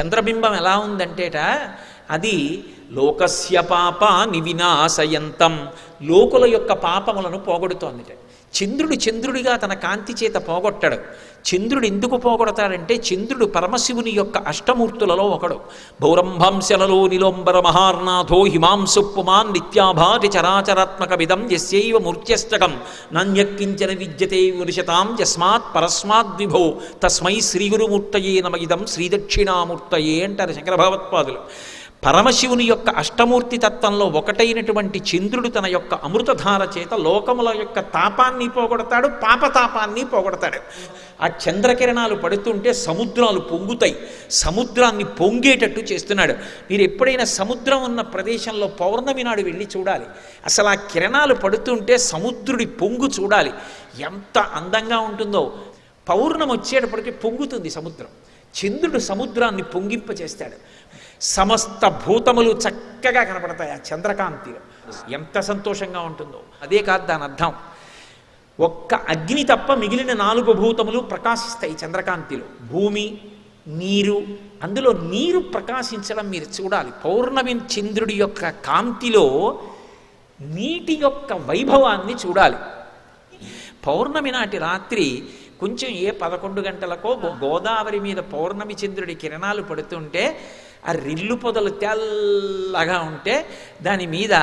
చంద్రబింబం ఎలా ఉందంటేట అది లోకస్య పాప నివినాశయంతం లోకుల యొక్క పాపములను పోగొడుతోందిట. చంద్రుడు చంద్రుడిగా తన కాంతి చేత పోగొట్టాడు. చంద్రుడు ఎందుకు పోగొడతాడంటే చంద్రుడు పరమశివుని యొక్క అష్టమూర్తులలో ఒకడు. భౌరంభాంశలలో నిలోంబర మహార్నాథో హిమాంసు పుమాన్ నిత్యాభాతి చరాచరాత్మక విధం యస్యైవ మూర్త్యష్టకం. నాణ్యక్కించన విద్యతే వృషతాం యస్మాత్ పరస్మాద్ విభో. తస్మై శ్రీగురుమూర్తయే నమ ఇదం శ్రీదక్షిణామూర్తయే అంటారు శంకర భగవత్పాదులు పరమశివుని యొక్క అష్టమూర్తి తత్వంలో ఒకటైనటువంటి చంద్రుడు తన యొక్క అమృతధార చేత లోకముల యొక్క తాపాన్ని పోగొడతాడు పాపతాపాన్ని పోగొడతాడు. ఆ చంద్రకిరణాలు పడుతుంటే సముద్రాలు పొంగుతాయి. సముద్రాన్ని పొంగేటట్టు చేస్తున్నాడు. మీరు ఎప్పుడైనా సముద్రం ఉన్న ప్రదేశంలో పౌర్ణమి నాడు వెళ్ళి చూడాలి. అసలు ఆ కిరణాలు పడుతుంటే సముద్రుడి పొంగు చూడాలి. ఎంత అందంగా ఉంటుందో. పౌర్ణమి వచ్చేటప్పటికి పొంగుతుంది సముద్రం. చంద్రుడు సముద్రాన్ని పొంగింపచేస్తాడు. సమస్త భూతములు చక్కగా కనపడతాయి ఆ చంద్రకాంతిలో. ఎంత సంతోషంగా ఉంటుందో. అదే కాదు దాని అర్థం. ఒక్క అగ్ని తప్ప మిగిలిన నాలుగు భూతములు ప్రకాశిస్తాయి చంద్రకాంతిలో. భూమి నీరు అందులో నీరు ప్రకాశించడం మీరు చూడాలి. పౌర్ణమి చంద్రుడి యొక్క కాంతిలో నీటి యొక్క వైభవాన్ని చూడాలి. పౌర్ణమి నాటి రాత్రి కొంచెం ఏ పదకొండు గంటలకో గోదావరి మీద పౌర్ణమి చంద్రుడి కిరణాలు పడుతుంటే ఆ రిల్లు పొదలు తెల్లగా ఉంటే దాని మీద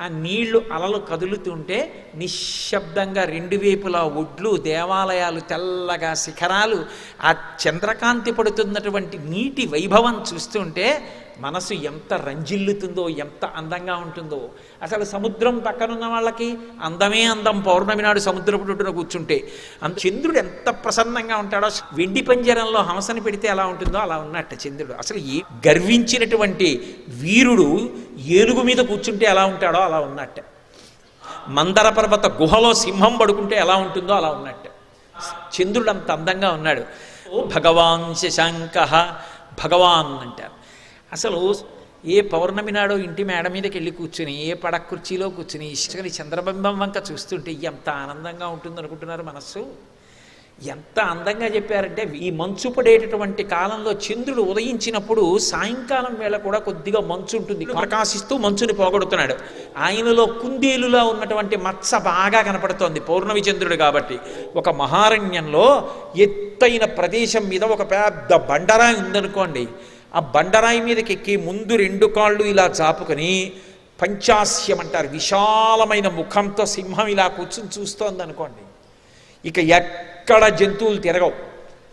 ఆ నీళ్ళు అలలు కదులుతుంటే నిశ్శబ్దంగా రెండు వైపులా ఒడ్లు దేవాలయాలు తెల్లగా శిఖరాలు ఆ చంద్రకాంతి పడుతున్నటువంటి నీటి వైభవం చూస్తుంటే మనసు ఎంత రంజిల్లుతుందో ఎంత అందంగా ఉంటుందో. అసలు సముద్రం పక్కనున్న వాళ్ళకి అందమే అందం. పౌర్ణమి నాడు సముద్రపు ఒడ్డున కూర్చుంటే అంత చంద్రుడు ఎంత ప్రసన్నంగా ఉంటాడో వెండి పంజరంలో హంసని పెడితే ఎలా ఉంటుందో అలా ఉన్నట్ట చంద్రుడు. అసలు ఏ గర్వించినటువంటి వీరుడు ఏనుగు మీద కూర్చుంటే ఎలా ఉంటాడో అలా ఉన్నట్టే. మందర పర్వత గుహలో సింహం పడుకుంటే ఎలా ఉంటుందో అలా ఉన్నట్టే. చంద్రుడు అంత అందంగా ఉన్నాడు. ఓ భగవాన్ శశాంక భగవాన్ అంటారు. అసలు ఏ పౌర్ణమి నాడో ఇంటి మేడ మీదకి వెళ్ళి కూర్చుని ఏ పడక కుర్చీలో కూర్చుని ఇష్టకని చంద్రబింబం వంక చూస్తుంటే ఎంత ఆనందంగా ఉంటుంది అనుకుంటున్నారు మనస్సు? ఎంత అందంగా చెప్పారంటే ఈ మంచు పడేటటువంటి కాలంలో చంద్రుడు ఉదయించినప్పుడు సాయంకాలం వేళ కూడా కొద్దిగా మంచు ఉంటుంది ప్రకాశిస్తూ మంచుని పోగొడుతున్నాడు. ఆయనలో కుందేలులా ఉన్నటువంటి మత్స బాగా కనపడుతోంది పౌర్ణమి చంద్రుడు కాబట్టి. ఒక మహారణ్యంలో ఎత్తైన ప్రదేశం మీద ఒక పెద్ద బండరాయి ఉందనుకోండి ఆ బండరాయి మీదకి ఎక్కి ముందు రెండు కాళ్ళు ఇలా చాపుకొని పంచాస్యం అంటారు విశాలమైన ముఖంతో సింహం ఇలా కూర్చుని చూస్తోంది అనుకోండి ఇక ఎక్కడ జంతువులు తిరగవు.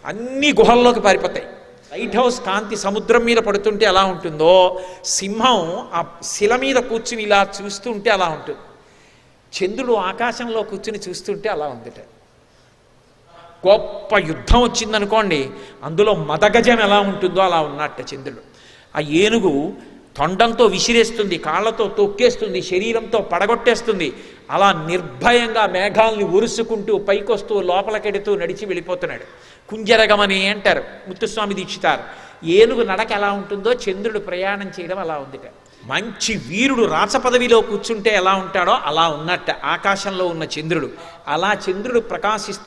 అన్ని గుహల్లోకి పారిపోతాయి. లైట్ హౌస్ కాంతి సముద్రం మీద పడుతుంటే ఎలా ఉంటుందో సింహం ఆ శిల మీద కూర్చుని ఇలా చూస్తుంటే అలా ఉంటుంది. చంద్రుడు ఆకాశంలో కూర్చుని చూస్తుంటే అలా ఉందిట. గొప్ప యుద్ధం వచ్చిందనుకోండి అందులో మదగజం ఎలా ఉంటుందో అలా ఉన్నట్ట చంద్రుడు. ఆ ఏనుగు తొండంతో విసిరేస్తుంది కాళ్ళతో తొక్కేస్తుంది శరీరంతో పడగొట్టేస్తుంది. అలా నిర్భయంగా మేఘాల్ని ఉరుసుకుంటూ పైకొస్తూ లోపలికెడుతూ నడిచి వెళ్ళిపోతున్నాడు. కుంజరగమని అంటారు ముత్తుస్వామి దీక్షితారు. ఏనుగు నడక ఎలా ఉంటుందో చంద్రుడు ప్రయాణం చేయడం అలా ఉందిట. మంచి వీరుడు రాచ పదవిలో కూర్చుంటే ఎలా ఉంటాడో అలా ఉన్నట్ట ఆకాశంలో ఉన్న చంద్రుడు. అలా చంద్రుడు ప్రకాశిస్తూ